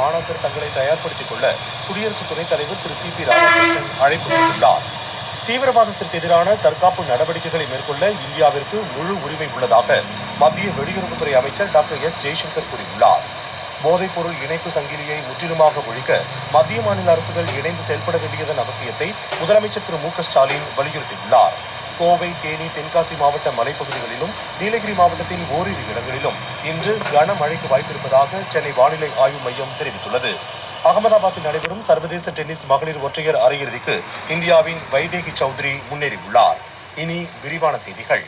மாணாக்கர் தங்களை தயார்படுத்திக் கொள்ள குடியரசு துணைத் தலைவர் திரு சி பி ராமகிருஷ்ணன் அழைப்பு விடுத்துள்ளார். தீவிரவாதத்திற்கு எதிரான தற்காப்பு நடவடிக்கைகளை மேற்கொள்ள இந்தியாவிற்கு முழு உரிமை உள்ளதாக மத்திய வெளியுறவுத்துறை அமைச்சர் டாக்டர் எஸ். ஜெய்சங்கர் கூறியுள்ளார். போதைப்பொருள் இணைப்பு சங்கிலியை முற்றிலுமாக ஒழிக்க மத்திய மாநில அரசுகள் இணைந்து செயல்பட வேண்டியதன் அவசியத்தை முதலமைச்சர் திரு மு க ஸ்டாலின் வலியுறுத்தியுள்ளார். கோவை தேனி தென்காசி மாவட்ட மலைப்பகுதிகளிலும் நீலகிரி மாவட்டத்தின் ஓரிரு இடங்களிலும் இன்று கனமழைக்கு வாய்ப்பிருப்பதாக சென்னை வானிலை ஆய்வு மையம் தெரிவித்துள்ளது. அகமதாபாத்தில் நடைபெறும் சர்வதேச டென்னிஸ் மகளிர் ஒற்றையர் அரையிறுதிக்கு இந்தியாவின் வைதேகி சௌத்ரி முன்னேறியுள்ளார். இனி விரிவான செய்திகள்.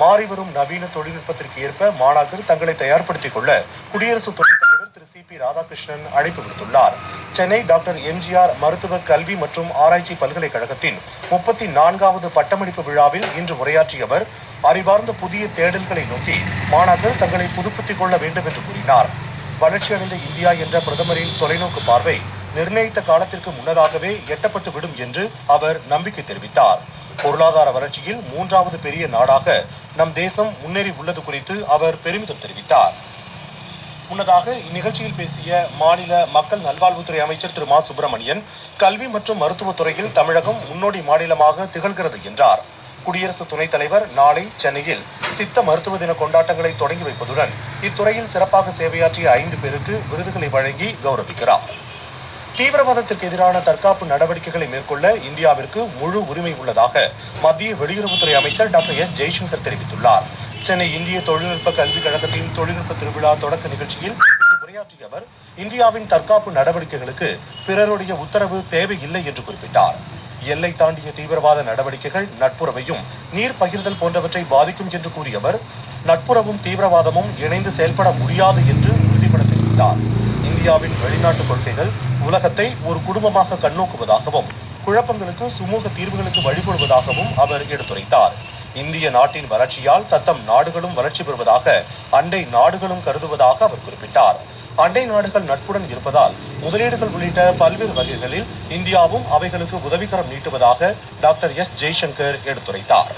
மாறிவரும் நவீன தொழில்நுட்பத்திற்கு ஏற்ப மாணாக்கர் தங்களை தயார்படுத்திக் கொள்ள குடியரசு துணைத் திரு சி பி ராதாகிருஷ்ணன் அழைப்பு விடுத்துள்ளார். சென்னை டாக்டர் எம்ஜிஆர் மருத்துவ கல்வி மற்றும் ஆராய்ச்சி பல்கலைக்கழகத்தின் முப்பத்தி நான்காவது பட்டமளிப்பு விழாவில் இன்று உரையாற்றிய அவர் அறிவார்ந்த புதிய தேடல்களை நோக்கி மாணாக்கர் தங்களை புதுப்பித்துக் கொள்ள வேண்டும் என்று கூறினார். வளர்ச்சியடைந்த இந்தியா என்ற பிரதமரின் தொலைநோக்கு பார்வை நிர்ணயித்த காலத்திற்கு முன்னதாகவே எட்டப்பட்டு விடும் என்று அவர் நம்பிக்கை தெரிவித்தார். பொருளாதார வளர்ச்சியில் மூன்றாவது பெரிய நாடாக நம் தேசம் முன்னேறி உள்ளது குறித்து அவர் பெருமிதம் தெரிவித்தார். முன்னதாக இந்நிகழ்ச்சியில் பேசிய மாநில மக்கள் நல்வாழ்வுத்துறை அமைச்சர் திரு மா சுப்பிரமணியன் கல்வி மற்றும் மருத்துவத்துறையில் தமிழகம் முன்னோடி மாநிலமாக திகழ்கிறது என்றார். குடியரசு துணைத் தலைவர் நாளை சென்னையில் சித்த மருத்துவ தின கொண்டாட்டங்களை தொடங்கி வைப்பதுடன் இத்துறையில் சிறப்பாக சேவையாற்றிய ஐந்து பேருக்கு விருதுகளை வழங்கி கௌரவிக்கிறார். தீவிரவாதத்திற்கு எதிரான தற்காப்பு நடவடிக்கைகளை மேற்கொள்ள இந்தியாவிற்கு முழு உரிமை உள்ளதாக மத்திய வெளியுறவுத்துறை அமைச்சர் டாக்டர் எஸ் ஜெய்சங்கர் தெரிவித்துள்ளார். சென்னை இந்திய தொழில்நுட்ப கல்விக் கழகத்தின் தொழில்நுட்ப திருவிழா தொடக்க நிகழ்ச்சியில் உரையாற்றிய அவர் இந்தியாவின் தற்காப்பு நடவடிக்கைகளுக்கு பிறருடைய உத்தரவு தேவையில்லை என்று குறிப்பிட்டார். எல்லை தாண்டிய தீவிரவாத நடவடிக்கைகள் நட்புறவையும் நீர் பகிர்தல் போன்றவற்றை பாதிக்கும் என்று கூறிய அவர் நட்புறவும் தீவிரவாதமும் இணைந்து செயல்பட முடியாது என்று உறுதிபட தெரிவித்தார். இந்தியாவின் வெளிநாட்டு கொள்கைகள் உலகத்தை ஒரு குடும்பமாக கண்ணோக்குவதாகவும் குழப்பங்களுக்கு சுமூக தீர்வுகளுக்கு வழிகொடுவதாகவும் அவர் எடுத்துரைத்தார். இந்திய நாட்டின் வளர்ச்சியால் தத்தம் நாடுகளும் வளர்ச்சி பெறுவதாக அண்டை நாடுகளும் கருதுவதாக அவர் குறிப்பிட்டார். அண்டை நாடுகள் நட்புடன் இருப்பதால் முதலீடுகள் உள்ளிட்ட பல்வேறு வகைகளில் இந்தியாவும் அவைகளுக்கு உதவிக்கரம் நீட்டுவதாக டாக்டர் எஸ் ஜெய்சங்கர் எடுத்துரைத்தார்.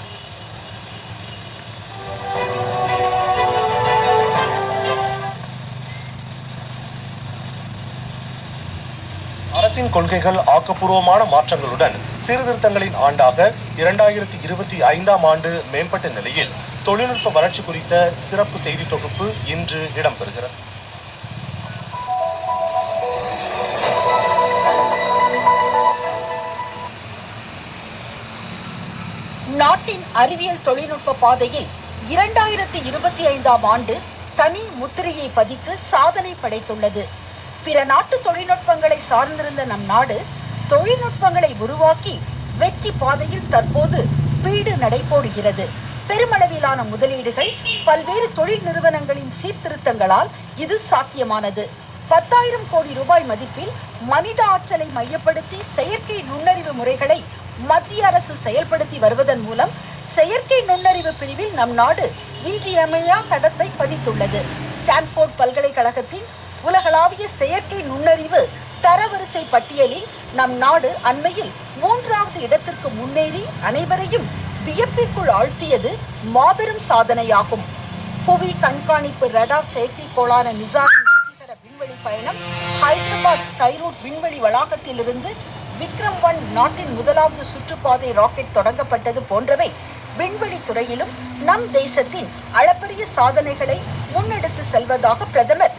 அரசின் கொள்கைகள் ஆக்கப்பூர்வமான மாற்றங்களுடன் சீர்திருத்தங்களின் ஆண்டாக இரண்டாயிரத்தி இருபத்தி ஐந்தாம் ஆண்டு மேம்பட்ட நிலையில் தொழில்நுட்ப வளர்ச்சி குறித்த சிறப்பு செய்தி தொகுப்பு இன்று இடம்பெறுகிறது. நாட்டின் அறிவியல் தொழில்நுட்ப பாதையில் இரண்டாயிரத்தி இருபத்தி ஐந்தாம் ஆண்டு தனி முத்திரையை பதித்து சாதனை படைத்துள்ளது. பிற நாட்டு தொழில்நுட்பங்களை சார்ந்திருந்த நம் நாடு தொழில்நுட்பங்களை உருவாக்கி வெற்றி பாதையில் தற்போது வீடு நடைபோடுகிறது பெருமளவிலான முதலீடுகள் பல்வேறு தொழில் நிறுவனங்களின் சீர்திருத்தங்களால் இது சாத்தியமானது. பத்தாயிரம் கோடி ரூபாய் மதிப்பில் மனித ஆற்றலை மையப்படுத்தி செயற்கை நுண்ணறிவு முறைகளை மத்திய அரசு செயல்படுத்தி வருவதன் மூலம் செயற்கை நுண்ணறிவு பிரிவில் நம் நாடு இன்றியமையா கடத்தை பதித்துள்ளது. ஸ்டான்போர்ட் பல்கலைக்கழகத்தின் உலகளாவிய செயற்கை நுண்ணறிவு தரவரிசை பட்டியலில் நம் நாடு அண்மையில் மூன்றாவது இடத்திற்கு முன்னேறி அனைவரையும் வியப்பிற்குள் ஆழ்த்தியது மாபெரும் சாதனையாகும். புவி கண்காணிப்பு ரடார் செயற்கைக்கோளான நிசாரின் வெற்றிகர விண்வெளி பயணம் ஹைதராபாத் ஸ்கைரூட் விண்வெளி வளாகத்திலிருந்து விக்ரம் ஒன் நாட்டின் முதலாவது சுற்றுப்பாதை ராக்கெட் தொடங்கப்பட்டது போன்றவை விண்வெளி துறையிலும் நம் தேசத்தின் அளப்பரிய சாதனைகளை முன்னெடுத்து செல்வதாக பிரதமர்